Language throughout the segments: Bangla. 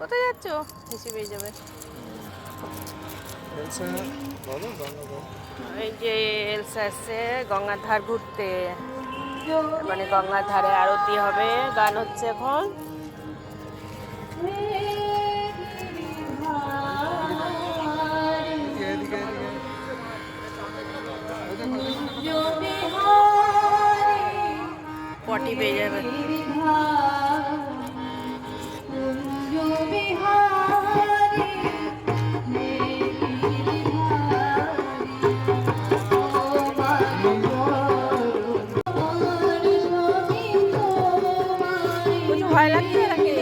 কোথায় যাচ্ছ? হেসে পেয়ে যাবে। এই যে এলসা এসছে গঙ্গার ধার ঘুরতে। মানে গঙ্গার ধারে আরতি হবে গান হচ্ছে এখন। পটি পেয়ে যাবে। ভয় লাগছে নাকি?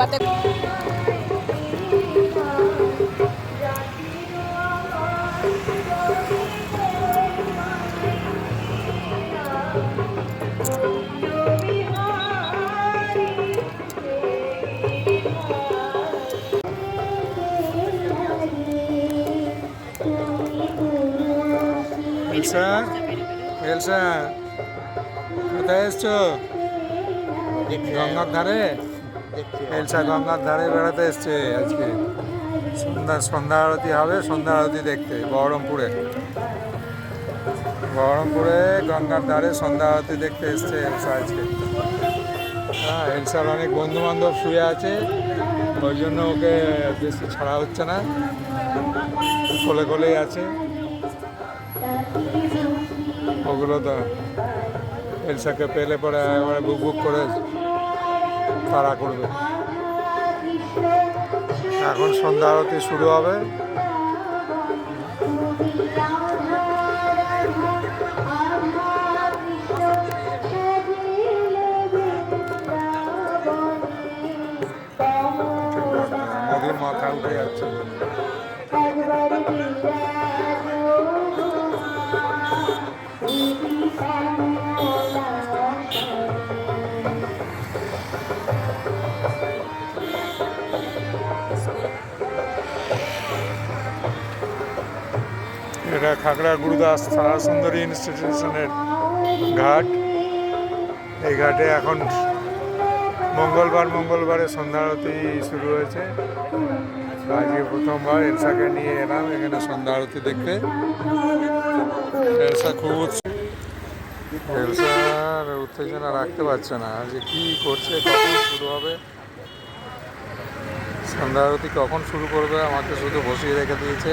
ফুটপাতে এলসা এলসা কোথায় এসছো? এলসা গঙ্গার ধারে বেড়াতে এসছে আজকে। সন্ধ্যা সন্ধ্যা আরতি হবে, সন্ধ্যা আরতি দেখতে, বহরমপুরে। বহরমপুরে গঙ্গার ধারে সন্ধ্যা আরতি দেখতে এসছে এলসা আজকে। হ্যাঁ এলসার অনেক বন্ধু বান্ধব শুয়ে আছে, ওই জন্য ওকে বেশি ছাড়া হচ্ছে না। কোলে কোলেই আছে। ওগুলো তো এলসাকে পেলে পরে একবারে বুক বুক করে তাড়া করবে। এখন সন্ধ্যা আরতি শুরু হবে। এটা খাগড়া, গুরুদাস তারা সুন্দরী ইনস্টিটিউশনের ঘাট। এই ঘাটে এখন মঙ্গলবার, মঙ্গলবারে সন্ধ্যা আরতি শুরু হয়েছে। আজকে প্রথমবার এলসাকে নিয়ে এলাম, এখানে সন্ধ্যা আরতি দেখতে। এলসা খুব এলসার উত্তেজনা রাখতে পারছে না, যে কি করছে, কখন শুরু হবে। সন্ধ্যা আরতি কখন শুরু করবে? আমাকে শুধু বসিয়ে রেখে দিয়েছে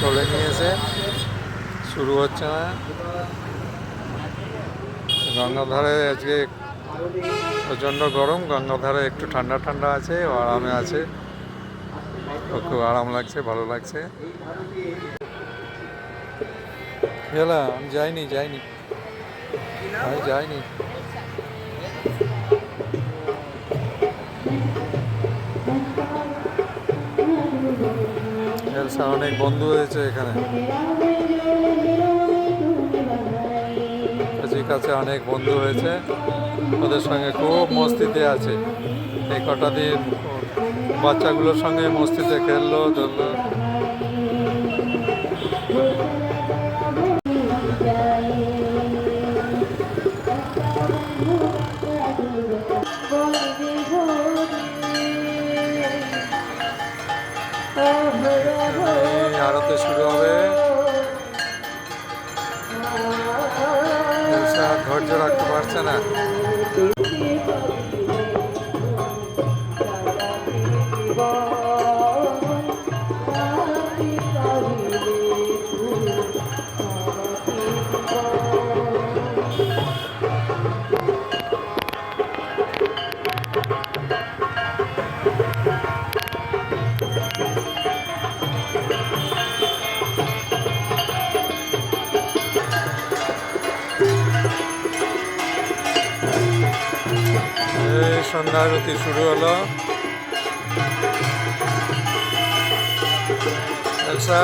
তোলে নিয়েছে। শুরু হচ্ছে না। গঙ্গার ধারে আজকে প্রচণ্ড গরম গঙ্গার ধারে একটু ঠান্ডা ঠান্ডা আছে আরামে আছে। খুব আরাম লাগছে, ভালো লাগছে। গেলা আমি যাইনি যাইনি। আমি যাইনি। এলসা অনেক বন্ধু হয়েছে এখানে। কাছে কাছে অনেক বন্ধু হয়েছে। ওদের সঙ্গে খুব মস্তিতে আছে। এই কটা দিন বাচ্চাগুলোর সঙ্গে মস্তিতে খেললো, ধরলো। আরতি শুরু হবে। ধৈর্য রাখতে পারছে না। সন্ধ্যা আরতি শুরু হলো। এলসা